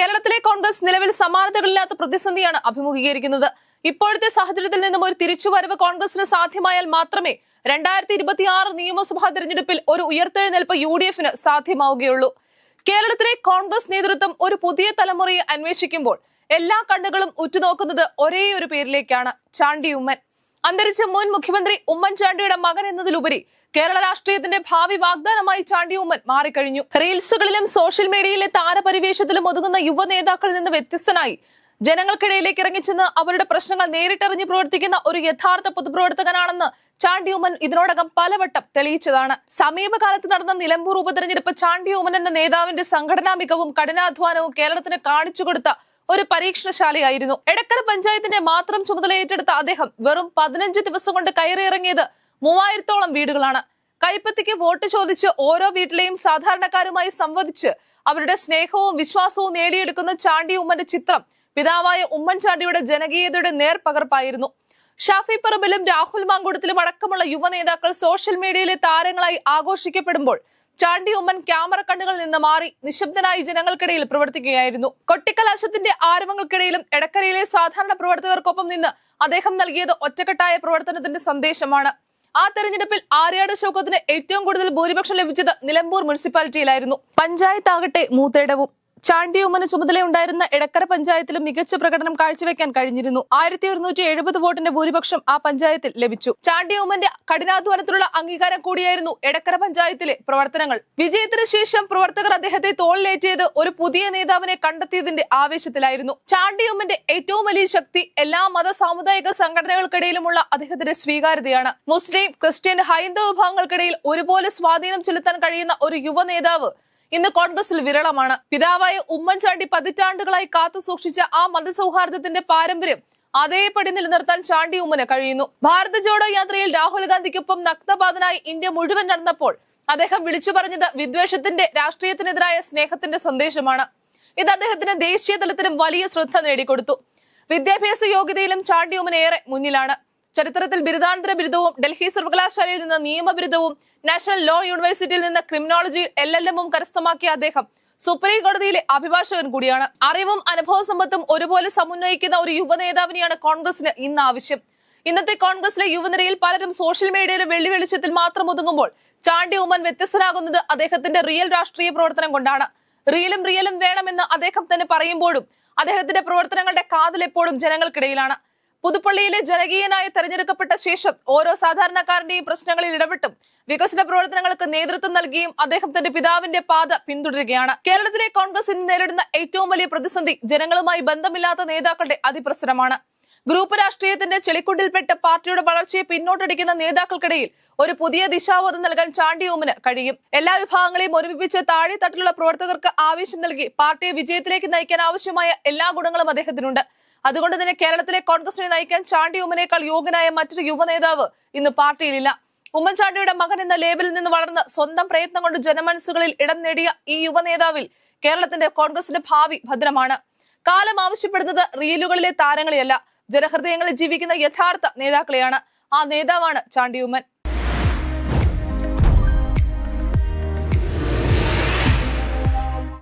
കേരളത്തിലെ കോൺഗ്രസ് നിലവിൽ സമാനതകളില്ലാത്ത പ്രതിസന്ധിയാണ് അഭിമുഖീകരിക്കുന്നത്. ഇപ്പോഴത്തെ സാഹചര്യത്തിൽ നിന്നും ഒരു തിരിച്ചുവരവ് കോൺഗ്രസിന് സാധ്യമായാൽ മാത്രമേ രണ്ടായിരത്തി ഇരുപത്തിയാറ് നിയമസഭാ തെരഞ്ഞെടുപ്പിൽ ഒരു ഉയർത്തെഴുന്നേൽപ്പ് യു ഡി എഫിന് സാധ്യമാവുകയുള്ളൂ. കേരളത്തിലെ കോൺഗ്രസ് നേതൃത്വം ഒരു പുതിയ തലമുറയെ അന്വേഷിക്കുമ്പോൾ എല്ലാ കണ്ണുകളും ഉറ്റുനോക്കുന്നത് ഒരേ ഒരു പേരിലേക്കാണ്. ചാണ്ടി ഉമ്മൻ അന്തരിച്ച മുൻ മുഖ്യമന്ത്രി ഉമ്മൻചാണ്ടിയുടെ മകൻ എന്നതിലുപരി കേരള രാഷ്ട്രീയത്തിന്റെ ഭാവി വാഗ്ദാനമായി ചാണ്ടി ഉമ്മൻ മാറിക്കഴിഞ്ഞു. റീൽസുകളിലും സോഷ്യൽ മീഡിയയിലെ താരപരിവേഷത്തിലും ഒതുങ്ങുന്ന യുവ നേതാക്കളിൽ നിന്ന് വ്യത്യസ്തനായി ജനങ്ങൾക്കിടയിലേക്ക് ഇറങ്ങിച്ചെന്ന് അവരുടെ പ്രശ്നങ്ങൾ നേരിട്ടറിഞ്ഞ് പ്രവർത്തിക്കുന്ന ഒരു യഥാർത്ഥ പൊതുപ്രവർത്തകനാണെന്ന് ചാണ്ടി ഉമ്മൻ ഇതിനോടകം പലവട്ടം തെളിയിച്ചതാണ്. സമീപകാലത്ത് നടന്ന നിലമ്പൂർ ഉപതെരഞ്ഞെടുപ്പ് ചാണ്ടി ഉമ്മൻ എന്ന നേതാവിന്റെ സംഘടനാ മികവും കഠിനാധ്വാനവും കേരളത്തിന് കാണിച്ചു കൊടുത്ത ഒരു പരീക്ഷണശാലയായിരുന്നു. എടക്കര പഞ്ചായത്തിന്റെ മാത്രം ചുമതല ഏറ്റെടുത്ത അദ്ദേഹം വെറും പതിനഞ്ച് ദിവസം കൊണ്ട് കയറിയിറങ്ങിയത് മൂവായിരത്തോളം വീടുകളാണ്. കൈപ്പത്തിക്ക് വോട്ട് ചോദിച്ച് ഓരോ വീട്ടിലെയും സാധാരണക്കാരുമായി സംവദിച്ച് അവരുടെ സ്നേഹവും വിശ്വാസവും നേടിയെടുക്കുന്ന ചാണ്ടി ഉമ്മന്റെ ചിത്രം പിതാവായ ഉമ്മൻചാണ്ടിയുടെ ജനകീയതയുടെ നേർപകർപ്പായിരുന്നു. ഷാഫി പറമ്പിലും രാഹുൽ മാങ്കുടത്തിലും അടക്കമുള്ള യുവനേതാക്കൾ സോഷ്യൽ മീഡിയയിലെ താരങ്ങളായി ആഘോഷിക്കപ്പെടുമ്പോൾ ചാണ്ടി ഉമ്മൻ ക്യാമറ കണ്ണുകളിൽ നിന്ന് മാറി നിശബ്ദനായി ജനങ്ങൾക്കിടയിൽ പ്രവർത്തിക്കുകയായിരുന്നു. കൊട്ടിക്കലാശത്തിന്റെ ആരവങ്ങൾക്കിടയിലും എടക്കരയിലെ സാധാരണ പ്രവർത്തകർക്കൊപ്പം നിന്ന് അദ്ദേഹം നൽകിയത് ഒറ്റക്കെട്ടായ പ്രവർത്തനത്തിന്റെ സന്ദേശമാണ്. ആ തെരഞ്ഞെടുപ്പിൽ ആര്യാട് ശോകത്തിന് ഏറ്റവും കൂടുതൽ ഭൂരിപക്ഷം ലഭിച്ചത് നിലമ്പൂർ മുനിസിപ്പാലിറ്റിയിലായിരുന്നു. പഞ്ചായത്താകട്ടെ മൂത്തേടവും. ചാണ്ടി ഉമ്മന് ചുമതലയുണ്ടായിരുന്ന എടക്കര പഞ്ചായത്തിലും മികച്ച പ്രകടനം കാഴ്ചവെക്കാൻ കഴിഞ്ഞിരുന്നു. ആയിരത്തി ഒരുന്നൂറ്റി എഴുപത് വോട്ടിന്റെ ഭൂരിപക്ഷം ആ പഞ്ചായത്തിൽ ലഭിച്ചു. ചാണ്ടി ഉമ്മന്റെ കഠിനാധ്വാനത്തിലുള്ള അംഗീകാരം കൂടിയായിരുന്നു എടക്കര പഞ്ചായത്തിലെ പ്രവർത്തനങ്ങൾ. വിജയത്തിന് ശേഷം പ്രവർത്തകർ അദ്ദേഹത്തെ തോളിലേറ്റിയത് ഒരു പുതിയ നേതാവിനെ കണ്ടെത്തിയതിന്റെ ആവേശത്തിലായിരുന്നു. ചാണ്ടി ഉമ്മന്റെ ഏറ്റവും വലിയ ശക്തി എല്ലാ മത സാമുദായിക സംഘടനകൾക്കിടയിലുമുള്ള അദ്ദേഹത്തിന്റെ സ്വീകാര്യതയാണ്. മുസ്ലിം ക്രിസ്ത്യൻ ഹൈന്ദവ വിഭാഗങ്ങൾക്കിടയിൽ ഒരുപോലെ സ്വാധീനം ചെലുത്താൻ കഴിയുന്ന ഒരു യുവ നേതാവ് ഇന്ന് കോൺഗ്രസിൽ വിരളമാണ്. പിതാവായ ഉമ്മൻചാണ്ടി പതിറ്റാണ്ടുകളായി കാത്തു സൂക്ഷിച്ച ആ മതസൗഹാർദ്ദത്തിന്റെ പാരമ്പര്യം അതേപടി നിലനിർത്താൻ ചാണ്ടി ഉമ്മന് കഴിയുന്നു. ഭാരത് ജോഡോ യാത്രയിൽ രാഹുൽ ഗാന്ധിക്കൊപ്പം നഗ്നപാതനായി ഇന്ത്യ മുഴുവൻ നടന്നപ്പോൾ അദ്ദേഹം വിളിച്ചു പറഞ്ഞത് വിദ്വേഷത്തിന്റെ രാഷ്ട്രീയത്തിനെതിരായ സ്നേഹത്തിന്റെ സന്ദേശമാണ്. ഇത് അദ്ദേഹത്തിന് ദേശീയ തലത്തിലും വലിയ ശ്രദ്ധ നേടിക്കൊടുത്തു. വിദ്യാഭ്യാസ യോഗ്യതയിലും ചാണ്ടി ഉമ്മൻ ഏറെ മുന്നിലാണ്. ചരിത്രത്തിൽ ബിരുദാനന്തര ബിരുദവും ഡൽഹി സർവകലാശാലയിൽ നിന്ന് നിയമബിരുദവും നാഷണൽ ലോ യൂണിവേഴ്സിറ്റിയിൽ നിന്ന് ക്രിമിനോളജി എൽ എൽ എമ്മും കരസ്ഥമാക്കിയ അദ്ദേഹം സുപ്രീം കോടതിയിലെ അഭിഭാഷകൻ കൂടിയാണ്. അറിവും അനുഭവ സമ്പത്തും ഒരുപോലെ സമന്വയിക്കുന്ന ഒരു യുവ നേതാവിനെയാണ് കോൺഗ്രസിന് ഇന്ന് ആവശ്യം. ഇന്നത്തെ കോൺഗ്രസിലെ യുവനിരയിൽ പലരും സോഷ്യൽ മീഡിയയുടെ വെള്ളി വെളിച്ചത്തിൽ മാത്രം ഒതുങ്ങുമ്പോൾ ചാണ്ടി ഉമ്മൻ വ്യത്യസ്തനാകുന്നത് അദ്ദേഹത്തിന്റെ റിയൽ രാഷ്ട്രീയ പ്രവർത്തനം കൊണ്ടാണ്. റിയലും റിയലും വേണമെന്ന് അദ്ദേഹം തന്നെ പറയുമ്പോഴും അദ്ദേഹത്തിന്റെ പ്രവർത്തനങ്ങളുടെ കാതൽ എപ്പോഴും ജനങ്ങൾക്കിടയിലാണ്. പുതുപ്പള്ളിയിലെ ജനകീയനായി തെരഞ്ഞെടുക്കപ്പെട്ട ശേഷം ഓരോ സാധാരണക്കാരന്റെയും പ്രശ്നങ്ങളിൽ ഇടപെട്ടും വികസന പ്രവർത്തനങ്ങൾക്ക് നേതൃത്വം നൽകിയും അദ്ദേഹം തന്റെ പിതാവിന്റെ പാത പിന്തുടരുകയാണ്. കേരളത്തിലെ കോൺഗ്രസ് ഇന്ന് നേരിടുന്ന ഏറ്റവും വലിയ പ്രതിസന്ധി ജനങ്ങളുമായി ബന്ധമില്ലാത്ത നേതാക്കളുടെ അതിപ്രസരമാണ്. ഗ്രൂപ്പ് രാഷ്ട്രീയത്തിന്റെ ചെളിക്കുണ്ടിൽപ്പെട്ട പാർട്ടിയുടെ വളർച്ചയെ പിന്നോട്ടടിക്കുന്ന നേതാക്കൾക്കിടയിൽ ഒരു പുതിയ ദിശാബോധം നൽകാൻ ചാണ്ടിയോമിന് കഴിയും. എല്ലാ വിഭാഗങ്ങളെയും ഒരുമിപ്പിച്ച് താഴെ തട്ടിലുള്ള പ്രവർത്തകർക്ക് ആവേശം നൽകി പാർട്ടിയെ വിജയത്തിലേക്ക് നയിക്കാൻ ആവശ്യമായ എല്ലാ ഗുണങ്ങളും അദ്ദേഹത്തിനുണ്ട്. അതുകൊണ്ട് തന്നെ കേരളത്തിലെ കോൺഗ്രസിനെ നയിക്കാൻ ചാണ്ടി ഉമ്മനേക്കാൾ യോഗ്യനായ മറ്റൊരു യുവ നേതാവ് ഇന്ന് പാർട്ടിയിലില്ല. ഉമ്മൻചാണ്ടിയുടെ മകൻ എന്ന ലേബലിൽ നിന്ന് വളർന്ന് സ്വന്തം പ്രയത്നം കൊണ്ട് ജനമനസ്സുകളിൽ ഇടം നേടിയ ഈ യുവ നേതാവിൽ കേരളത്തിന്റെ കോൺഗ്രസിന്റെ ഭാവി ഭദ്രമാണ്. കാലം ആവശ്യപ്പെടുന്നത് റീലുകളിലെ താരങ്ങളെയല്ല. ജനഹൃദയങ്ങളിൽ ജീവിക്കുന്ന യഥാർത്ഥ നേതാക്കളെയാണ്. ആ നേതാവാണ് ചാണ്ടി ഉമ്മൻ.